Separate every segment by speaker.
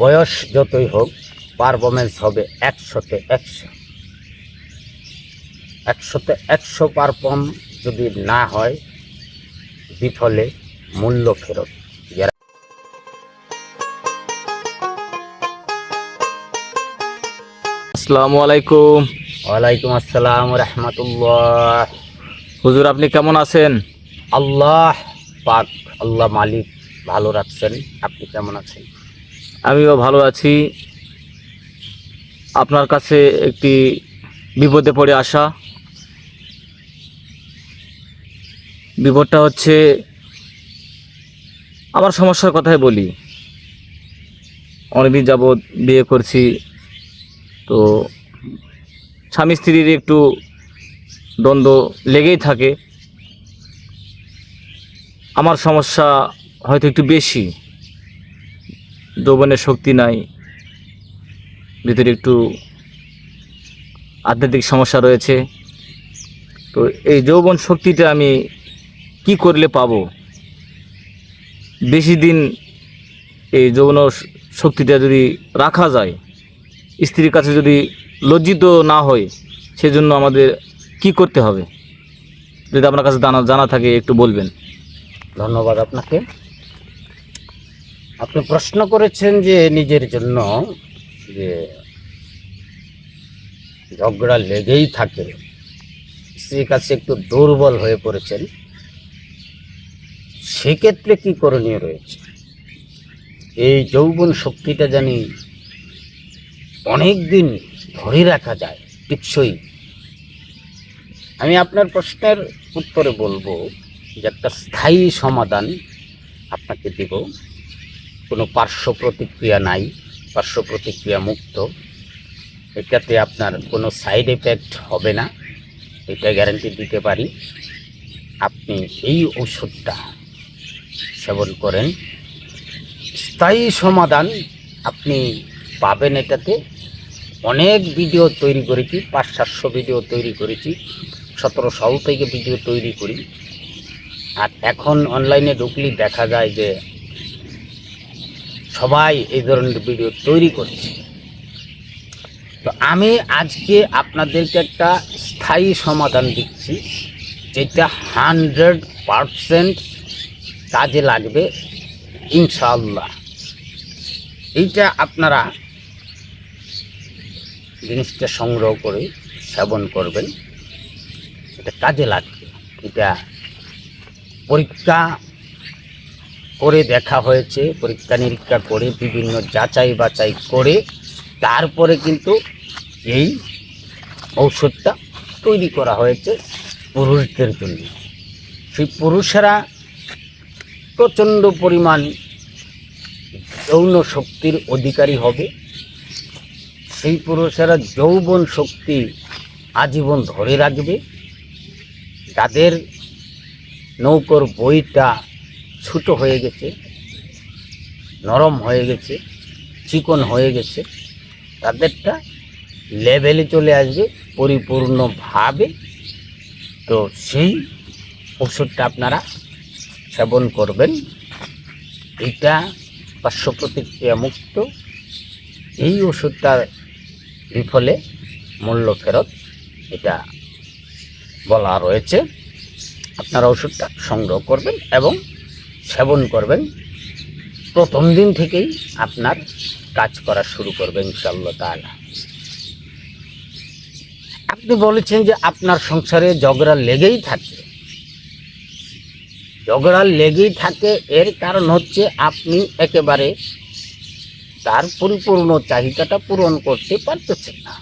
Speaker 1: বয়স যতই হোক পারফরমেন্স হবে একশোতে একশো। একশোতে একশো পারফর্ম যদি না হয় বিফলে মূল্য ফেরত।
Speaker 2: আসসালামু আলাইকুম।
Speaker 1: ওয়ালাইকুম আসসালাম রহমতুল্লাহ।
Speaker 2: হুজুর আপনি কেমন আছেন?
Speaker 1: আল্লাহ পাক আল্লাহ মালিক ভালো রাখছেন। আপনি কেমন আছেন?
Speaker 2: আমিও ভালো আছি। আপনার কাছে একটি বিপদে পড়ে আসা। বিপদটা হচ্ছে, আমার সমস্যার কথাই বলি। অনেকদিন যাবৎ বিয়ে করছি, তো স্বামী স্ত্রীর একটু দ্বন্দ্ব লেগেই থাকে। আমার সমস্যা হয়তো একটু বেশি। যৌবনের শক্তি নাই, ভিতরে একটু আধ্যাত্মিক সমস্যা রয়েছে। তো এই যৌবন শক্তিটা আমি কি করলে পাবো? বেশি দিন এই যৌবন শক্তিটা যদি রাখা যায়, স্ত্রীর কাছে যদি লজ্জিত না হয়, সেজন্য আমাদের কি করতে হবে? যদি আপনার কাছে জানা জানা থাকে, একটু বলবেন।
Speaker 1: ধন্যবাদ আপনাকে। আপনি প্রশ্ন করেছেন যে নিজের জন্য যে ঝগড়া লেগেই থাকে। স্ত্রীর কাছে একটু দুর্বল হয়ে পড়েছেন। সেক্ষেত্রে কি করণীয় রয়েছে? এই যৌবন শক্তিটা জানি অনেক দিন ধরে রাখা যায়, টিকসই। আমি আপনার প্রশ্নের উত্তরে বলব যে একটা স্থায়ী সমাধান আপনাকে দেব। কোনো পার্শ্ব প্রতিক্রিয়া নাই পার্শ্ব প্রতিক্রিয়া মুক্ত এটাতে আপনার কোনো সাইড এফেক্ট হবে না, এটা গ্যারান্টি দিতে পারি। আপনি এই ওষুধটা সেবন করেন। স্থায়ী সমাধান আপনি পাবেন এটাতে। অনেক ভিডিও তৈরি করেছি পাঁচ সাতশো ভিডিও তৈরি করেছি সতেরো সাল থেকে ভিডিও তৈরি করি। আর এখন অনলাইনে ঢুকলেই দেখা যায় যে সবাই এই ধরনের ভিডিও তৈরি করছে। তো আমি আজকে আপনাদেরকে একটা স্থায়ী সমাধান দিচ্ছি, যেটা হান্ড্রেড পারসেন্ট কাজে লাগবে ইনশাল্লাহ এইটা আপনারা জিনিসটা সংগ্রহ করে সেবন করবেন। এটা কাজে লাগবে। এটা পরীক্ষা করে দেখা হয়েছে, পরীক্ষা নিরীক্ষা করে, বিভিন্ন যাচাই বাছাই করে, তারপরে কিন্তু এই ঔষধটা তৈরি করা হয়েছে পুরুষদের জন্য। সেই পুরুষেরা প্রচণ্ড পরিমাণ যৌন শক্তির অধিকারী হবে। সেই পুরুষেরা যৌবন শক্তি আজীবন ধরে রাখবে। যাদের নৌকোর বইটা ছোটো হয়ে গেছে, নরম হয়ে গেছে, চিকন হয়ে গেছে, তাদেরটা লেভেলে চলে আসবে, পরিপূর্ণভাবে। তো সেই ওষুধটা আপনারা সেবন করবেন। এটা পার্শ্ব প্রতিক্রিয়া মুক্ত। এই ওষুধটার বিফলে মূল্য ফেরত, এটা বলা রয়েছে। আপনারা ওষুধটা সংগ্রহ করবেন এবং সেবন করবেন। প্রথম দিন থেকেই আপনার কাজ করা শুরু করবেন ইনশাল্লাহ তাআলা। আপনি বলেছেন যে আপনার সংসারে ঝগড়া লেগেই থাকে। ঝগড়া লেগেই থাকে, এর কারণ হচ্ছে আপনি একেবারে তার পরিপূর্ণ চাহিদাটা পূরণ করতে পারতেছেন না।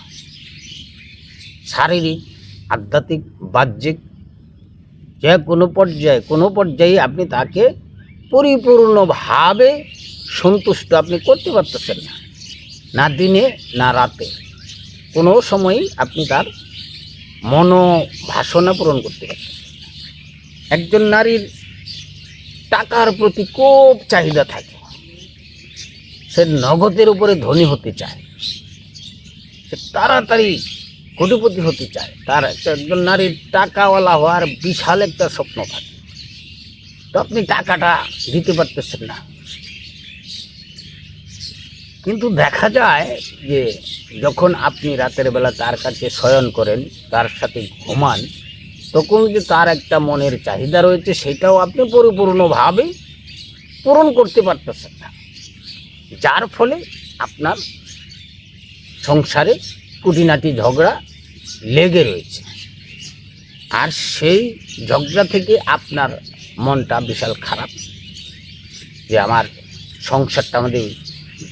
Speaker 1: শারীরিক, আধ্যাত্মিক, বাহ্যিক যে কোনো পর্যায়ে কোনো পর্যায়ে আপনি তাকে পরিপূর্ণভাবে সন্তুষ্ট আপনি করতে পারতেছেন না। না দিনে, না রাতে। কোনো সময়ই আপনি তার মনোভাসনা পূরণ করতে পারতেছেন একজন নারীর টাকার প্রতি খুব চাহিদা থাকে। সে নগদের উপরে ধনী হতে চায়। সে তাড়াতাড়ি কোটিপতি হতে চায়। তার একজন নারীর টাকাওয়ালা হওয়ার বিশাল একটা স্বপ্ন থাকে। তো আপনি টাকাটা দিতে পারতেছেন না। কিন্তু দেখা যায় যে যখন আপনি রাতের বেলা তার কাছে শয়ন করেন, তার সাথে ঘুমান, তখন যে তার একটা মনের চাহিদা রয়েছে, সেটাও আপনি পরিপূর্ণভাবে পূরণ করতে পারতেছেন না। যার ফলে আপনার সংসারে কুটিনাটি ঝগড়া লেগে রয়েছে। আর সেই ঝগড়া থেকে আপনার মনটা বিশাল খারাপ, যে আমার সংসারটা আমাদের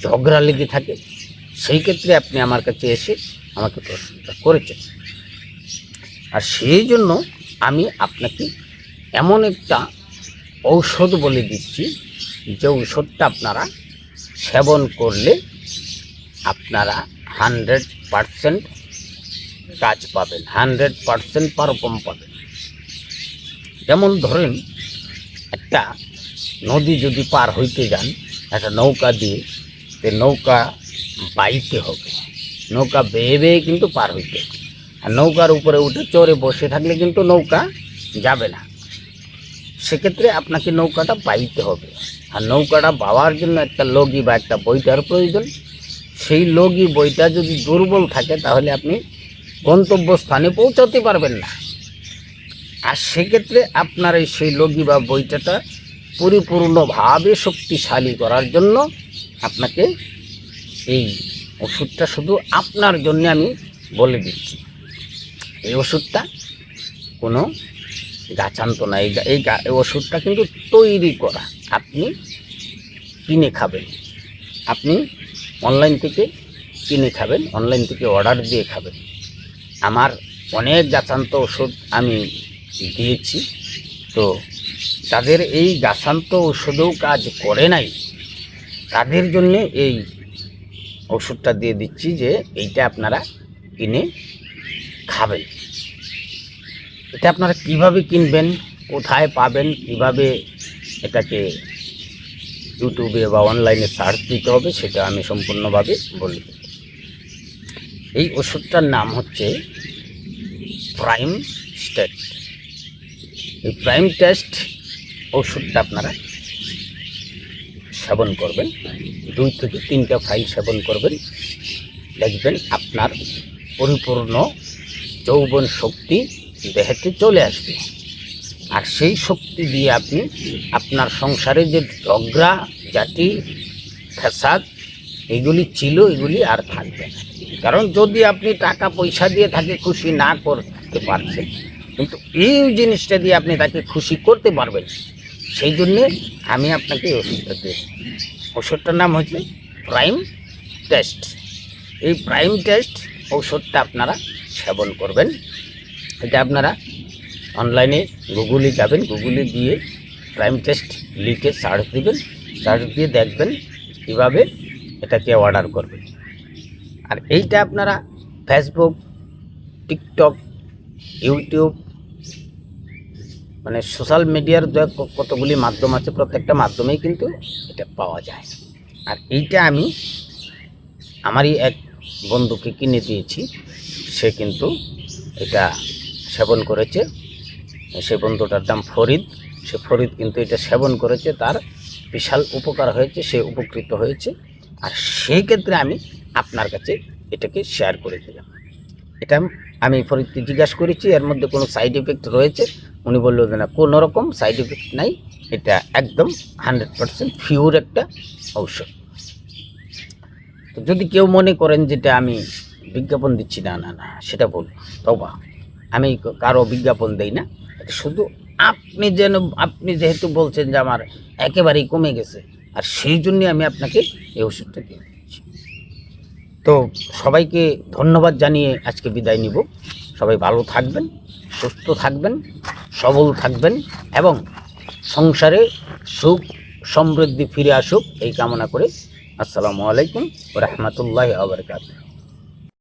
Speaker 1: ঝগড়া লেগে থাকে। সেই ক্ষেত্রে আপনি আমার কাছে এসে আমাকে প্রশ্নটা করেছেন। আর সেই জন্য আমি আপনাকে এমন একটা ঔষধ বলে দিচ্ছি, যে ঔষধটা আপনারা সেবন করলে আপনারা হান্ড্রেড পারসেন্ট কাজ পাবেন, হান্ড্রেড পারসেন্ট পারফর্ম পাবেন। যেমন ধরেন একটা নদী যদি পার হইতে যান, একটা নৌকা দিয়ে সে নৌকা বাইতে হবে। নৌকা বেয়ে বেয়ে কিন্তু পার হইতে। আর নৌকার উপরে উঠে চড়ে বসে থাকলে কিন্তু নৌকা যাবে না। সেক্ষেত্রে আপনাকে নৌকাটা বাইতে হবে। আর নৌকাটা বাওয়ার জন্য একটা লগি বা একটা বইটার প্রয়োজন। সেই লগি বইটা যদি দুর্বল থাকে, তাহলে আপনি গন্তব্যস্থানে পৌঁছাতে পারবেন না। আর সেক্ষেত্রে আপনার এই সেই লগি বা বইটাটা পরিপূর্ণভাবে শক্তিশালী করার জন্য আপনাকে এই ওষুধটা শুধু আপনার জন্য আমি বলে দিচ্ছি। এই ওষুধটা কোনো গাছান্ত না, এই এই ওষুধটা কিন্তু তৈরি করা। আপনি কিনে খাবেন। আপনি অনলাইন থেকে কিনে খাবেন, অনলাইন থেকে অর্ডার দিয়ে খাবেন। আমার অনেক গাছান্ত ওষুধ আমি দিয়েছি। তো তাদের এই গাছান্ত ওষুধেও কাজ করে নাই। তাদের জন্যে এই ওষুধটা দিয়ে দিচ্ছি যে এইটা আপনারা কিনে খাবেন। এটা আপনারা কীভাবে কিনবেন, কোথায় পাবেন, কীভাবে এটাকে ইউটিউবে বা অনলাইনে সার্চ দিতে হবে সেটা আমি সম্পূর্ণভাবে বলে এই ওষুধটার নাম হচ্ছে প্রাইম স্টেট। এই প্রাইম টেস্ট ওষুধটা আপনারা সেবন করবেন। দুই থেকে তিনটা ফাইল সেবন করবেন। দেখবেন আপনার পরিপূর্ণ যৌবন শক্তি দেহেতে চলে আসবে। আর সেই শক্তি দিয়ে আপনি আপনার সংসারে যে ঝগড়া, জাতি, ফ্যাসাদ, এগুলি ছিল, এগুলি আর থাকবে না। কারণ যদি আপনি টাকা পয়সা দিয়ে তাকে খুশি না করতে পারছেন কিন্তু এই জিনিসটা দিয়ে আপনি তাকে খুশি করতে পারবেন। সেই জন্যে আমি আপনাকে এই ওষুধটা দিই ওষুধটার নাম হচ্ছে প্রাইম টেস্ট। এই প্রাইম টেস্ট ঔষধটা আপনারা সেবন করবেন। এটা আপনারা অনলাইনে গুগলে যাবেন, গুগলে গিয়ে প্রাইম টেস্ট লিখে সার্চ দেবেন, সার্চ দিয়ে দেখবেন কীভাবে এটাকে অর্ডার করবেন। আর এইটা আপনারা ফেসবুক, টিকটক, ইউটিউব মানে সোশ্যাল মিডিয়ার কতগুলি মাধ্যম আছে, প্রত্যেকটা মাধ্যমেই কিন্তু এটা পাওয়া যায়। আর এইটা আমি আমারই এক বন্ধুকে কিনে দিয়েছি, সে কিন্তু এটা সেবন করেছে। সে বন্ধুটার নাম ফরিদ। সে ফরিদ কিন্তু এটা সেবন করেছে, তার বিশাল উপকার হয়েছে, সে উপকৃত হয়েছে। আর সেই ক্ষেত্রে আমি আপনার কাছে এটাকে শেয়ার করে দিলাম। এটা আমি ফরিদকে জিজ্ঞাসা করেছি, এর মধ্যে কোনো সাইড এফেক্ট রয়েছে? উনি বলল যে না, কোনো রকম সাইড এফেক্ট নাই। এটা একদম হান্ড্রেড পারসেন্ট পিওর একটা ঔষধ। তো যদি কেউ মনে করেন যেটা আমি বিজ্ঞাপন দিচ্ছি, না না না, সেটা বল তবা আমি কারও বিজ্ঞাপন দেই না। এটা শুধু আপনি যেন, আপনি যেহেতু বলছেন যে আমার একেবারেই কমে গেছে, আর সেই জন্যে আমি আপনাকে এই ওষুধটা দিয়ে দিচ্ছি। তো সবাইকে ধন্যবাদ জানিয়ে আজকে বিদায় নিব। সবাই ভালো থাকবেন, সুস্থ থাকবেন। সবল থাকবেন এবং সংসারে সুখ, সমৃদ্ধি ফিরে আসুক, এই কামনা করে। আসসালামু আলাইকুম রহমতুল্লাহ আবরকাত